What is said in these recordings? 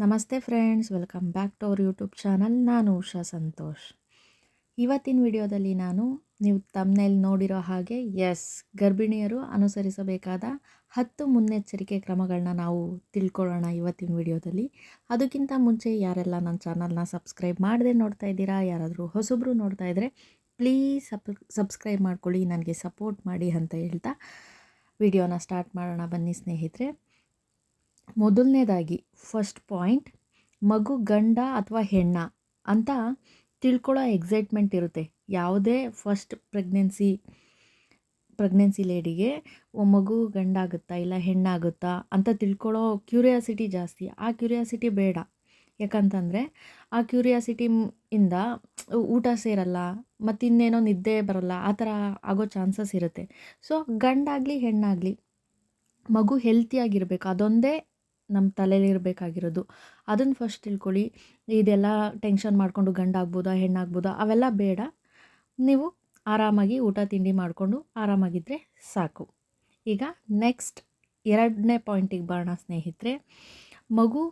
ನಮಸ್ತೆ friends, welcome back to our YouTube channel. ನಾನು ಉಷಾ ಸಂತೋಷ್. ಇವತ್ತಿನ ವಿಡಿಯೋದಲ್ಲಿ ನಾನು ನೀವು ತಮ್ಮನೇಲಿ ನೋಡಿರೋ ಹಾಗೆ, ಎಸ್, ಗರ್ಭಿಣಿಯರು ಅನುಸರಿಸಬೇಕಾದ ಹತ್ತು ಮುನ್ನೆಚ್ಚರಿಕೆ ಕ್ರಮಗಳನ್ನ ನಾವು ತಿಳ್ಕೊಳ್ಳೋಣ ಇವತ್ತಿನ ವಿಡಿಯೋದಲ್ಲಿ. ಅದಕ್ಕಿಂತ ಮುಂಚೆ ಯಾರೆಲ್ಲ ನನ್ನ ಚಾನಲ್ನ ಸಬ್ಸ್ಕ್ರೈಬ್ ಮಾಡದೆ ನೋಡ್ತಾ ಇದ್ದೀರಾ, ಯಾರಾದರೂ ಹೊಸಬ್ರು ನೋಡ್ತಾ ಇದ್ದರೆ ಪ್ಲೀಸ್ ಸಬ್ ಸಬ್ಸ್ಕ್ರೈಬ್ ಮಾಡ್ಕೊಳ್ಳಿ, ನನಗೆ ಸಪೋರ್ಟ್ ಮಾಡಿ ಅಂತ ಹೇಳ್ತಾ ವಿಡಿಯೋನ ಸ್ಟಾರ್ಟ್ ಮಾಡೋಣ ಬನ್ನಿ ಸ್ನೇಹಿತರೆ. ಮೊದಲನೇದಾಗಿ ಫಸ್ಟ್ ಪಾಯಿಂಟ್ ಮಗು ಗಂಡ ಅಥವಾ ಹೆಣ್ಣ ಅಂತ ತಿಳ್ಕೊಳ್ಳೋ ಎಕ್ಸೈಟ್ಮೆಂಟ್ ಇರುತ್ತೆ. ಯಾವುದೇ ಫಸ್ಟ್ ಪ್ರೆಗ್ನೆನ್ಸಿ ಪ್ರೆಗ್ನೆನ್ಸಿ ಲೇಡಿಗೆ ಮಗು ಗಂಡಾಗುತ್ತಾ ಇಲ್ಲ ಹೆಣ್ಣಾಗುತ್ತಾ ಅಂತ ತಿಳ್ಕೊಳ್ಳೋ ಕ್ಯೂರಿಯಾಸಿಟಿ ಜಾಸ್ತಿ. ಆ ಕ್ಯೂರಿಯಾಸಿಟಿ ಬೇಡ. ಯಾಕಂತಂದರೆ, ಆ ಕ್ಯೂರಿಯಾಸಿಟಿ ಇಂದ ಊಟ ಸೇರಲ್ಲ, ಮತ್ತು ಇನ್ನೇನೋ ನಿದ್ದೆ ಬರಲ್ಲ, ಆ ಥರ ಆಗೋ ಚಾನ್ಸಸ್ ಇರುತ್ತೆ. ಸೊ ಗಂಡಾಗಲಿ ಹೆಣ್ಣಾಗಲಿ ಮಗು ಹೆಲ್ತಿಯಾಗಿರಬೇಕು ಅದೊಂದೇ ನಮ್ಮ ತಲೆಯಲ್ಲಿ ಇರಬೇಕಾಗಿರೋದು. ಅದನ್ನು ಫಸ್ಟ್ ತಿಳ್ಕೊಳ್ಳಿ. ಇದೆಲ್ಲ ಟೆನ್ಷನ್ ಮಾಡಿಕೊಂಡು ಗಂಡಾಗ್ಬೋದಾ ಹೆಣ್ಣಾಗ್ಬೋದಾ ಅವೆಲ್ಲ ಬೇಡ. ನೀವು ಆರಾಮಾಗಿ ಊಟ, ತಿಂಡಿ ಮಾಡಿಕೊಂಡು ಆರಾಮಾಗಿದ್ದರೆ ಸಾಕು. ಈಗ ನೆಕ್ಸ್ಟ್ ಎರಡನೇ ಪಾಯಿಂಟಿಗೆ ಬರೋಣ ಸ್ನೇಹಿತರೆ. ಮಗು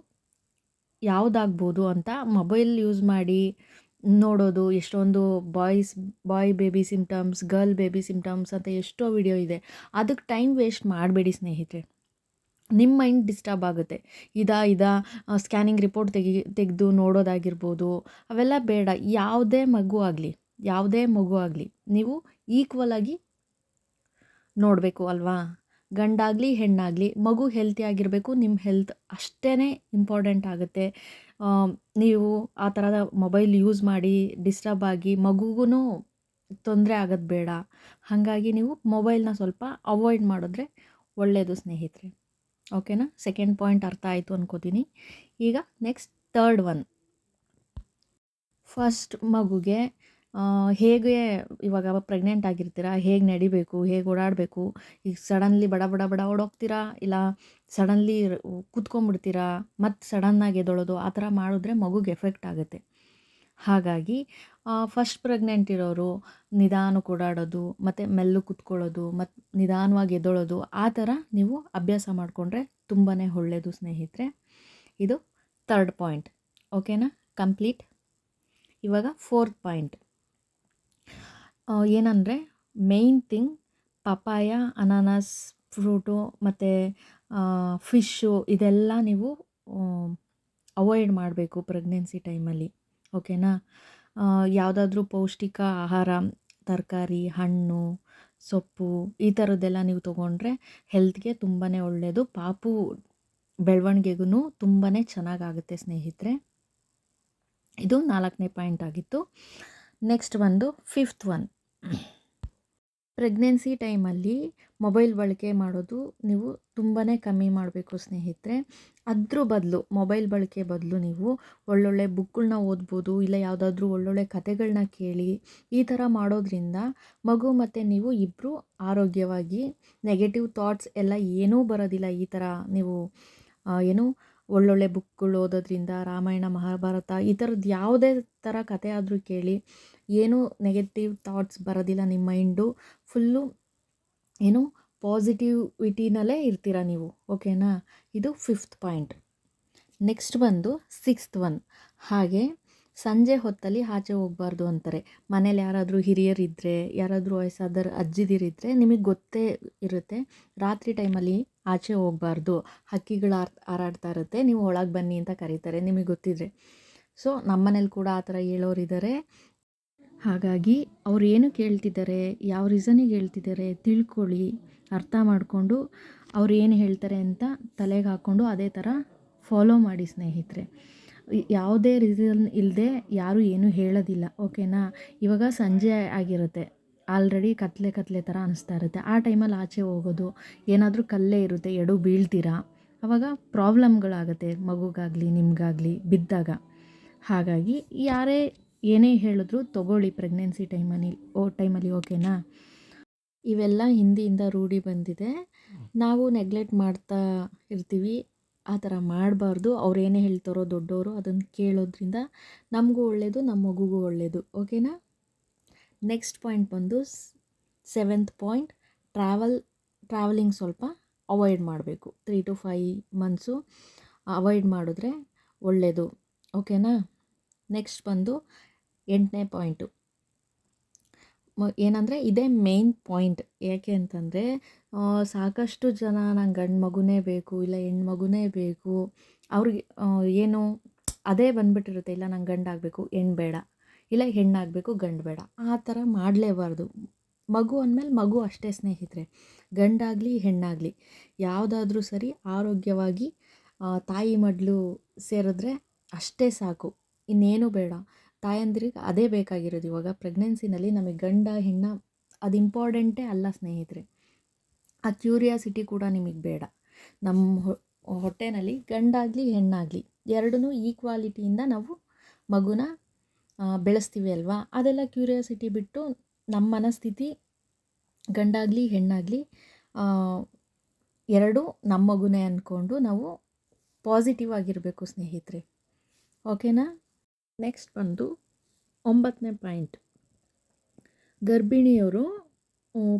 ಯಾವುದಾಗ್ಬೋದು ಅಂತ ಮೊಬೈಲ್ ಯೂಸ್ ಮಾಡಿ ನೋಡೋದು, ಎಷ್ಟೊಂದು boys boy baby symptoms girl baby symptoms ಅಂತ ಎಷ್ಟೋ ವಿಡಿಯೋ ಇದೆ. ಅದಕ್ಕೆ ಟೈಮ್ ವೇಸ್ಟ್ ಮಾಡಬೇಡಿ ಸ್ನೇಹಿತರೆ. ನಿಮ್ಮ ಮೈಂಡ್ ಡಿಸ್ಟರ್ಬ್ ಆಗುತ್ತೆ. ಇದಾ ಇದಾ ಸ್ಕ್ಯಾನಿಂಗ್ ರಿಪೋರ್ಟ್ ತೆಗಿ, ತೆಗೆದು ನೋಡೋದಾಗಿರ್ಬೋದು, ಅವೆಲ್ಲ ಬೇಡ. ಯಾವುದೇ ಮಗು ಆಗಲಿ, ಯಾವುದೇ ಮಗು ಆಗಲಿ, ನೀವು ಈಕ್ವಲ್ ಆಗಿ ನೋಡಬೇಕು ಅಲ್ವಾ? ಗಂಡಾಗಲಿ, ಹೆಣ್ಣಾಗಲಿ, ಮಗು ಹೆಲ್ತಿ ಆಗಿರಬೇಕು ನಿಮ್ಮ ಹೆಲ್ತ್ ಅಷ್ಟೇ ಇಂಪಾರ್ಟೆಂಟ್ ಆಗುತ್ತೆ. ನೀವು ಆ ಥರದ ಮೊಬೈಲ್ ಯೂಸ್ ಮಾಡಿ ಡಿಸ್ಟರ್ಬ್ ಆಗಿ ಮಗುಗೂ ತೊಂದರೆ ಆಗೋದು ಬೇಡ. ಹಾಗಾಗಿ ನೀವು ಮೊಬೈಲ್ನ ಸ್ವಲ್ಪ ಅವಾಯ್ಡ್ ಮಾಡಿದ್ರೆ ಒಳ್ಳೆಯದು ಸ್ನೇಹಿತರೆ. ಓಕೆನಾ? ಸೆಕೆಂಡ್ ಪಾಯಿಂಟ್ ಅರ್ಥ ಆಯಿತು ಅನ್ಕೋತೀನಿ. ಈಗ ನೆಕ್ಸ್ಟ್ ತರ್ಡ್ ಒನ್ ಫಸ್ಟ್ ಮಗುಗೆ ಹೇಗೆ ಇವಾಗ ಪ್ರೆಗ್ನೆಂಟ್ ಆಗಿರ್ತೀರಾ? ಹೇಗೆ ನಡಿಬೇಕು? ಹೇಗೆ ಓಡಾಡಬೇಕು? ಈಗ ಸಡನ್ಲಿ ಬಡ ಬಡ ಬಡ ಓಡೋಗ್ತೀರಾ? ಇಲ್ಲ ಸಡನ್ಲಿ ಕೂತ್ಕೊಂಡ್ಬಿಡ್ತೀರಾ? ಮತ್ತು ಸಡನ್ನಾಗಿ ಎದೊಳೋದು? ಆ ಥರ ಮಾಡಿದ್ರೆ ಮಗುಗೆ ಎಫೆಕ್ಟ್ ಆಗುತ್ತೆ. ಹಾಗಾಗಿ ಫಸ್ಟ್ ಪ್ರೆಗ್ನೆಂಟ್ ಇರೋರು ನಿಧಾನ ಓಡಾಡೋದು ಮತ್ತು ಮೆಲ್ಲು ಕುತ್ಕೊಳ್ಳೋದು ಮತ್ತು ನಿಧಾನವಾಗಿ ಎದ್ದೊಳೋದು, ಆ ಥರ ನೀವು ಅಭ್ಯಾಸ ಮಾಡಿಕೊಂಡ್ರೆ ತುಂಬಾ ಒಳ್ಳೆಯದು ಸ್ನೇಹಿತರೆ. ಇದು ತರ್ಡ್ ಪಾಯಿಂಟ್ ಓಕೆನಾ ಕಂಪ್ಲೀಟ್ ಇವಾಗ ಫೋರ್ತ್ ಪಾಯಿಂಟ್ ಏನಂದರೆ ಮೇಯ್ನ್ ಥಿಂಗ್ ಪಪಾಯ ಅನಾನಸ್ ಫ್ರೂಟು ಮತ್ತು ಫಿಶ್ಶು ಇದೆಲ್ಲ ನೀವು ಅವಾಯ್ಡ್ ಮಾಡಬೇಕು ಪ್ರೆಗ್ನೆನ್ಸಿ ಟೈಮಲ್ಲಿ ಓಕೆನಾ? ಯಾವುದಾದ್ರೂ ಪೌಷ್ಟಿಕ ಆಹಾರ, ತರಕಾರಿ, ಹಣ್ಣು, ಸೊಪ್ಪು ಈ ಥರದ್ದೆಲ್ಲ ನೀವು ತೊಗೊಂಡ್ರೆ ಹೆಲ್ತ್ಗೆ ತುಂಬಾ ಒಳ್ಳೆಯದು ಪಾಪು ಬೆಳವಣಿಗೆಗೂ ತುಂಬಾ ಚೆನ್ನಾಗಾಗುತ್ತೆ ಸ್ನೇಹಿತರೆ. ಇದು ನಾಲ್ಕನೇ ಪಾಯಿಂಟ್ ಆಗಿತ್ತು. ನೆಕ್ಸ್ಟ್ ಒಂದು, ಫಿಫ್ತ್ ಒನ್. ಪ್ರೆಗ್ನೆನ್ಸಿ ಟೈಮಲ್ಲಿ ಮೊಬೈಲ್ ಬಳಕೆ ಮಾಡೋದು ನೀವು ತುಂಬಾ ಕಮ್ಮಿ ಮಾಡಬೇಕು ಸ್ನೇಹಿತರೆ. ಅದ್ರ ಬದಲು, ಮೊಬೈಲ್ ಬಳಕೆ ಬದಲು ನೀವು ಒಳ್ಳೊಳ್ಳೆ ಬುಕ್ಗಳನ್ನ ಓದ್ಬೋದು, ಇಲ್ಲ ಯಾವುದಾದ್ರೂ ಒಳ್ಳೊಳ್ಳೆ ಕಥೆಗಳನ್ನ ಕೇಳಿ, ಈ ಥರ ಮಾಡೋದ್ರಿಂದ ಮಗು ಮತ್ತು ನೀವು ಇಬ್ಬರು ಆರೋಗ್ಯವಾಗಿ ನೆಗೆಟಿವ್ ಥಾಟ್ಸ್ ಎಲ್ಲ ಏನೂ ಬರೋದಿಲ್ಲ ಈ ಥರ ನೀವು ಏನು ಒಳ್ಳೊಳ್ಳೆ ಬುಕ್ಗಳು ಓದೋದ್ರಿಂದ, ರಾಮಾಯಣ, ಮಹಾಭಾರತ ಈ ಥರದ್ದು ಯಾವುದೇ ಥರ ಕತೆ ಆದರೂ ಕೇಳಿ, ಏನೂ ನೆಗೆಟಿವ್ ಥಾಟ್ಸ್ ಬರೋದಿಲ್ಲ ನಿಮ್ಮ ಮೈಂಡು ಫುಲ್ಲು ಏನು ಪಾಸಿಟಿವಿಟಿನಲ್ಲೇ ಇರ್ತೀರ ನೀವು ಓಕೆನಾ ಇದು ಫಿಫ್ತ್ ಪಾಯಿಂಟ್ ನೆಕ್ಸ್ಟ್ ಬಂದು ಸಿಕ್ಸ್ತ್ ಒನ್ ಹಾಗೆ ಸಂಜೆ ಹೊತ್ತಲ್ಲಿ ಆಚೆ ಹೋಗಬಾರ್ದು ಅಂತಾರೆ. ಮನೇಲಿ ಯಾರಾದರೂ ಹಿರಿಯರಿದ್ದರೆ ಯಾರಾದರೂ ವಯಸ್ಸಾದರ ಅಜ್ಜಿದಿರಿದ್ದರೆ ನಿಮಗೆ ಗೊತ್ತೇ ಇರುತ್ತೆ. ರಾತ್ರಿ ಟೈಮಲ್ಲಿ ಆಚೆ ಹೋಗಬಾರ್ದು. ಹಕ್ಕಿಗಳು ಹಾರಾಡ್ತಾ ಇರುತ್ತೆ. ನೀವು ಒಳಗೆ ಬನ್ನಿ ಅಂತ ಕರೀತಾರೆ ನಿಮಗೆ ಗೊತ್ತಿದ್ರೆ. ಸೊ ನಮ್ಮನೇಲಿ ಕೂಡ ಆ ಥರ ಹೇಳೋರಿದ್ದಾರೆ ಹಾಗಾಗಿ ಅವ್ರು ಏನು ಕೇಳ್ತಿದ್ದಾರೆ ಯಾವ ರೀಸನಿಗೆ ಹೇಳ್ತಿದ್ದಾರೆ ತಿಳ್ಕೊಳ್ಳಿ, ಅರ್ಥ ಮಾಡಿಕೊಂಡು ಅವ್ರು ಏನು ಹೇಳ್ತಾರೆ ಅಂತ ತಲೆಗೆ ಹಾಕ್ಕೊಂಡು ಅದೇ ಥರ ಫಾಲೋ ಮಾಡಿ ಸ್ನೇಹಿತರೆ. ಯಾವುದೇ ರೀಸನ್ ಇಲ್ಲದೆ ಯಾರೂ ಏನೂ ಹೇಳೋದಿಲ್ಲ ಓಕೆನಾ? ಇವಾಗ ಸಂಜೆ ಆಗಿರುತ್ತೆ. ಆಲ್ರೆಡಿ ಕತ್ಲೆ ಕತ್ಲೆ ಥರ ಅನಿಸ್ತಾ ಇರುತ್ತೆ. ಆ ಟೈಮಲ್ಲಿ ಆಚೆ ಹೋಗೋದು ಏನಾದರೂ ಕಲ್ಲೇ ಇರುತ್ತೆ ಎಡು ಬೀಳ್ತೀರಾ? ಆವಾಗ ಪ್ರಾಬ್ಲಮ್ಗಳಾಗುತ್ತೆ ಮಗುಗಾಗಲಿ ನಿಮಗಾಗಲಿ ಬಿದ್ದಾಗ. ಹಾಗಾಗಿ ಯಾರೇ ಏನೇ ಹೇಳಿದ್ರು ತಗೊಳ್ಳಿ ಪ್ರೆಗ್ನೆನ್ಸಿ ಟೈಮಲ್ಲಿ ಓ ಟೈಮಲ್ಲಿ ಓಕೆನಾ? ಇವೆಲ್ಲ ಹಿಂದಿಯಿಂದ ರೂಢಿ ಬಂದಿದೆ. ನಾವು ನೆಗ್ಲೆಕ್ಟ್ ಮಾಡ್ತಾ ಇರ್ತೀವಿ. ಆ ಥರ ಮಾಡಬಾರ್ದು. ಅವ್ರು ಹೇಳ್ತಾರೋ ದೊಡ್ಡವರು ಅದನ್ನು ಕೇಳೋದ್ರಿಂದ ನಮಗೂ ಒಳ್ಳೆಯದು ನಮ್ಮ ಮಗುಗೂ ಒಳ್ಳೆಯದು ಓಕೆನಾ? ನೆಕ್ಸ್ಟ್ ಪಾಯಿಂಟ್ ಬಂದು ಸೆವೆಂತ್ ಪಾಯಿಂಟ್, ಟ್ರಾವೆಲ್, ಟ್ರಾವೆಲಿಂಗ್ ಸ್ವಲ್ಪ ಅವಾಯ್ಡ್ ಮಾಡಬೇಕು. Three to five months avoid ಮಾಡಿದ್ರೆ ಒಳ್ಳೆಯದು ಓಕೆನಾ? ನೆಕ್ಸ್ಟ್ ಬಂದು ಎಂಟನೇ ಪಾಯಿಂಟು. ಏನಂದರೆ ಇದೇ ಮೇಯ್ನ್ ಪಾಯಿಂಟ್ ಯಾಕೆ ಅಂತಂದರೆ ಸಾಕಷ್ಟು ಜನ ನಂಗೆ ಗಂಡು ಮಗುನೇ ಬೇಕು, ಇಲ್ಲ ಹೆಣ್ಣು ಮಗುನೇ ಬೇಕು. ಅವ್ರಿಗೆ ಏನು, ಅದೇ ಬಂದುಬಿಟ್ಟಿರುತ್ತೆ, ಇಲ್ಲ ನಂಗೆ ಗಂಡಾಗಬೇಕು ಹೆಣ್ಣು ಬೇಡ, ಇಲ್ಲ ಹೆಣ್ಣಾಗಬೇಕು ಗಂಡು ಬೇಡ. ಆ ಥರ ಮಾಡಲೇಬಾರ್ದು. ಮಗು ಅಂದಮೇಲೆ ಮಗು ಅಷ್ಟೇ ಸ್ನೇಹಿತರೆ. ಗಂಡಾಗಲಿ ಹೆಣ್ಣಾಗಲಿ ಯಾವುದಾದ್ರೂ ಸರಿ ಆರೋಗ್ಯವಾಗಿ ತಾಯಿ ಮಡ್ಲು ಸೇರಿದ್ರೆ ಅಷ್ಟೇ ಸಾಕು. ಇನ್ನೇನು ಬೇಡ. ತಾಯಂದಿರಿಗೆ ಅದೇ ಬೇಕಾಗಿರೋದು. ಇವಾಗ ಪ್ರೆಗ್ನೆನ್ಸಿನಲ್ಲಿ ನಮಗೆ ಗಂಡ, ಹೆಣ್ಣ ಅದು ಇಂಪಾರ್ಟೆಂಟೇ ಅಲ್ಲ ಸ್ನೇಹಿತರೆ. ಆ ಕ್ಯೂರಿಯಾಸಿಟಿ ಕೂಡ ನಿಮಗೆ ಬೇಡ. ನಮ್ಮ ಹೊಟ್ಟೆನಲ್ಲಿ ಗಂಡಾಗಲಿ ಹೆಣ್ಣಾಗಲಿ ಎರಡೂ ಈಕ್ವಾಲಿಟಿಯಿಂದ ನಾವು ಮಗುನ ಬೆಳೆಸ್ತೀವಿ ಅಲ್ವಾ? ಅದೆಲ್ಲ ಕ್ಯೂರಿಯಾಸಿಟಿ ಬಿಟ್ಟು ನಮ್ಮ ಮನಸ್ಥಿತಿ ಗಂಡಾಗಲಿ ಹೆಣ್ಣಾಗಲಿ ಎರಡೂ ನಮ್ಮ ಮಗುನೇ ಅಂದ್ಕೊಂಡು ನಾವು ಪಾಸಿಟಿವ್ ಆಗಿರಬೇಕು ಸ್ನೇಹಿತರೆ. ಓಕೆನಾ ನೆಕ್ಸ್ಟ್ ಬಂದು ಒಂಬತ್ತನೇ ಪಾಯಿಂಟ್ ಗರ್ಭಿಣಿಯವರು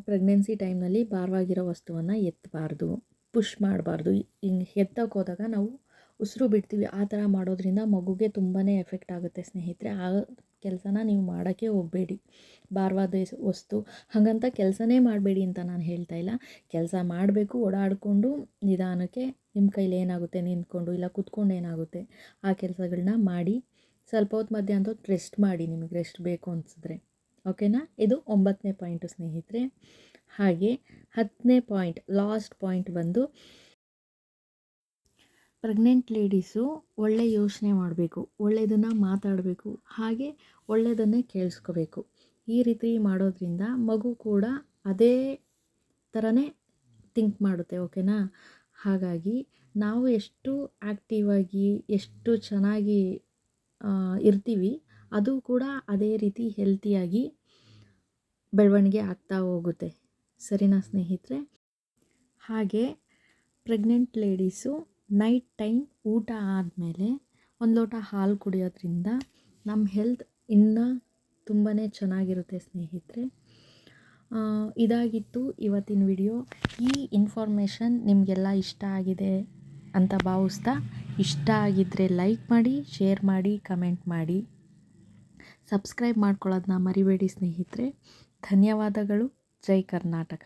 ಪ್ರೆಗ್ನೆನ್ಸಿ ಟೈಮ್ನಲ್ಲಿ ಭಾರವಾಗಿರೋ ವಸ್ತುವನ್ನು ಎತ್ತಬಾರ್ದು ಪುಷ್ ಮಾಡಬಾರ್ದು. ಹಿಂಗೆ ಎತ್ತಕ್ಕೆ ಹೋದಾಗ ನಾವು ಉಸಿರು ಬಿಡ್ತೀವಿ. ಆ ಥರ ಮಾಡೋದ್ರಿಂದ ಮಗುಗೆ ತುಂಬಾ ಎಫೆಕ್ಟ್ ಆಗುತ್ತೆ ಸ್ನೇಹಿತರೆ. ಆ ಕೆಲಸನ ನೀವು ಮಾಡೋಕ್ಕೆ ಹೋಗಬೇಡಿ. ಭಾರವಾದ ವಸ್ತು. ಹಾಗಂತ ಕೆಲಸನೇ ಮಾಡಬೇಡಿ ಅಂತ ನಾನು ಹೇಳ್ತಾ ಇಲ್ಲ. ಕೆಲಸ ಮಾಡಬೇಕು, ಓಡಾಡಿಕೊಂಡು ನಿಧಾನಕ್ಕೆ ನಿಮ್ಮ ಕೈಲಿ ಏನಾಗುತ್ತೆ ನಿಂತ್ಕೊಂಡು ಇಲ್ಲ ಕುತ್ಕೊಂಡು ಏನಾಗುತ್ತೆ ಆ ಕೆಲಸಗಳನ್ನ ಮಾಡಿ. ಸ್ವಲ್ಪ ಹೊತ್ತು ಮಧ್ಯಾಹ್ನದ ಹೊತ್ತು ರೆಸ್ಟ್ ಮಾಡಿ ನಿಮಗೆ ರೆಸ್ಟ್ ಬೇಕು ಅನಿಸಿದ್ರೆ. ಓಕೆನಾ ಇದು ಒಂಬತ್ತನೇ ಪಾಯಿಂಟು ಸ್ನೇಹಿತರೆ. ಹಾಗೆ ಹತ್ತನೇ ಪಾಯಿಂಟ್ ಲಾಸ್ಟ್ ಪಾಯಿಂಟ್ ಬಂದು ಪ್ರೆಗ್ನೆಂಟ್ ಲೇಡೀಸು ಒಳ್ಳೆ ಯೋಚನೆ ಮಾಡಬೇಕು ಒಳ್ಳೆಯದನ್ನು ಮಾತಾಡಬೇಕು, ಹಾಗೆ ಒಳ್ಳೆಯದನ್ನೇ ಕೇಳಿಸ್ಕೋಬೇಕು. ಈ ರೀತಿ ಮಾಡೋದ್ರಿಂದ ಮಗು ಕೂಡ ಅದೇ ಥರನೇ ಥಿಂಕ್ ಮಾಡುತ್ತೆ ಓಕೆನಾ ಹಾಗಾಗಿ ನಾವು ಎಷ್ಟು ಆ್ಯಕ್ಟಿವಾಗಿ ಎಷ್ಟು ಚೆನ್ನಾಗಿ ಇರ್ತೀವಿ. ಅದು ಕೂಡ ಅದೇ ರೀತಿ ಹೆಲ್ತಿಯಾಗಿ ಬೆಳವಣಿಗೆ ಆಗ್ತಾ ಹೋಗುತ್ತೆ. ಸರಿನಾ ಸ್ನೇಹಿತರೆ? ಹಾಗೆ ಪ್ರೆಗ್ನೆಂಟ್ ಲೇಡೀಸು ನೈಟ್ ಟೈಮ್ ಊಟ ಆದಮೇಲೆ ಒಂದು ಲೋಟ ಹಾಲು ಕುಡಿಯೋದ್ರಿಂದ ನಮ್ಮ ಹೆಲ್ತ್ ಇನ್ನೂ ತುಂಬಾ ಚೆನ್ನಾಗಿರುತ್ತೆ ಸ್ನೇಹಿತರೆ. ಇದಾಗಿತ್ತು ಇವತ್ತಿನ ವಿಡಿಯೋ ಈ ಇನ್ಫಾರ್ಮೇಷನ್ ನಿಮಗೆಲ್ಲ ಇಷ್ಟ ಆಗಿದೆ ಅಂತ ಭಾವಿಸ್ತಾ ಇಷ್ಟ ಆಗಿದ್ದರೆ ಲೈಕ್ ಮಾಡಿ, ಶೇರ್ ಮಾಡಿ, ಕಮೆಂಟ್ ಮಾಡಿ. ಸಬ್ಸ್ಕ್ರೈಬ್ ಮಾಡ್ಕೊಳ್ಳೋದನ್ನ ಮರಿಬೇಡಿ ಸ್ನೇಹಿತರೆ. ಧನ್ಯವಾದಗಳು. ಜೈ ಕರ್ನಾಟಕ.